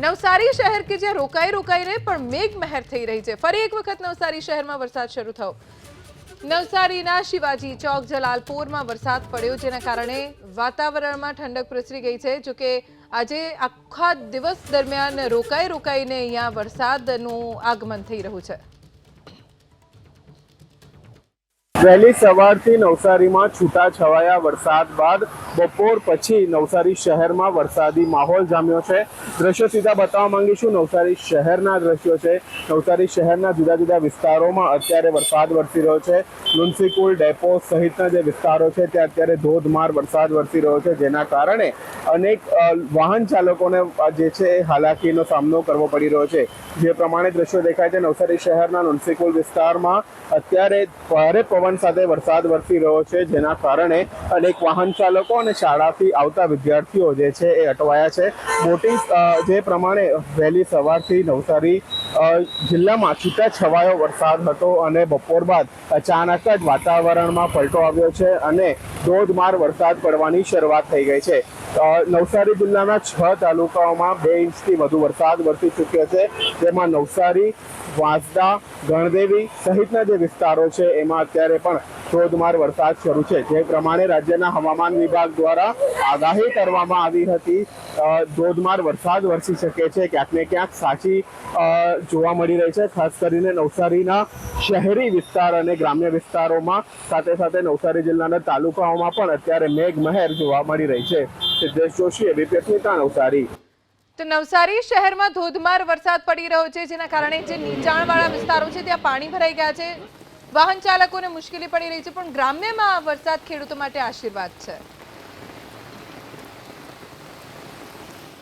નવસારી શહેર કે જ્યાં રોકાઈ રોકાઈને પણ મેઘ મહેર થઈ રહી છે. ફરી એક વખત નવસારી શહેરમાં વરસાદ શરૂ થયો. નવસારીના શિવાજી ચોક જલાલપોરમાં વરસાદ પડ્યો, જેના કારણે વાતાવરણમાં ઠંડક પ્રસરી ગઈ છે. જોકે આજે આખા દિવસ દરમિયાન રોકાઈ રોકાઈને અહીંયા વરસાદનું આગમન થઈ રહ્યું છે. વહેલી સવારથી નવસારીમાં છૂટા છવાયા વરસાદ બાદ બપોર પછી નવસારી શહેરમાં વરસાદી માહોલ જામ્યો છે. દ્રશ્યો સીધા બતાવવા માંગીશું. નવસારી શહેરના દ્રશ્યો છે. નવસારી શહેરના જુદા જુદા વિસ્તારોમાં અત્યારે વરસાદ વરસી રહ્યો છે. લુન્સીકુલ ડેપો સહિતના જે વિસ્તારો છે, ત્યાં અત્યારે ધોધમાર વરસાદ વરસી રહ્યો છે, જેના કારણે અનેક વાહન ચાલકોને જે છે એ હાલાકીનો સામનો કરવો પડી રહ્યો છે. જે પ્રમાણે દ્રશ્યો દેખાય છે, નવસારી શહેરના લુન્સીકુલ વિસ્તારમાં અત્યારે ભારે પવન સાથે વરસાદ વરસી રહ્યો છે, જેના કારણે અનેક વાહન ચાલકો અને શાળાથી આવતા વિદ્યાર્થીઓ જે છે એ અટવાયા છે. મોટી જે પ્રમાણે વહેલી સવારથી નવસારી જિલ્લામાં છૂટા છવાયો વરસાદ હતો અને બપોર બાદ અચાનક જ વાતાવરણમાં પલટો આવ્યો છે અને ધોધમાર વરસાદ પડવાની શરૂઆત થઈ ગઈ છે. નવસારી જિલ્લાના છ તાલુકાઓમાં બે ઇંચથી વધુ વરસાદ વરસી ચૂક્યો છે, જેમાં નવસારી, વાંસદા, ગણદેવી સહિતના જે વિસ્તારો છે, એમાં અત્યારે પણ ધોધમાર વરસાદ શરૂ છે. જે પ્રમાણે રાજ્યના હવામાન વિભાગ દ્વારા આગાહી કરવામાં આવી હતી. ધોધમાર વરસાદ વરસી શકે છે. ક્યાંક ક્યાંક સાચી જોવા મળી રહી છે. ખાસ કરીને નવસારીના શહેરી વિસ્તાર અને ગ્રામ્ય વિસ્તારોમાં. સાથે સાથે નવસારી જિલ્લાના તાલુકાઓમાં પણ અત્યારે મેઘમહેર જોવા મળી રહી છે. સિદ્ધેશ જોશી એબીપી નવસારી. તો નવસારી શહેરમાં ધોધમાર વરસાદ પડી રહ્યો છે, જેના કારણે જે નીચાણવાળા વિસ્તારો છે, ત્યાં પાણી ભરાઈ ગયા છે. વાહન ચાલકોને મુશ્કેલી પડી રહી છે પણ ગ્રામ્યમાં વરસાદ ખેડૂતો માટે આશીર્વાદ છે.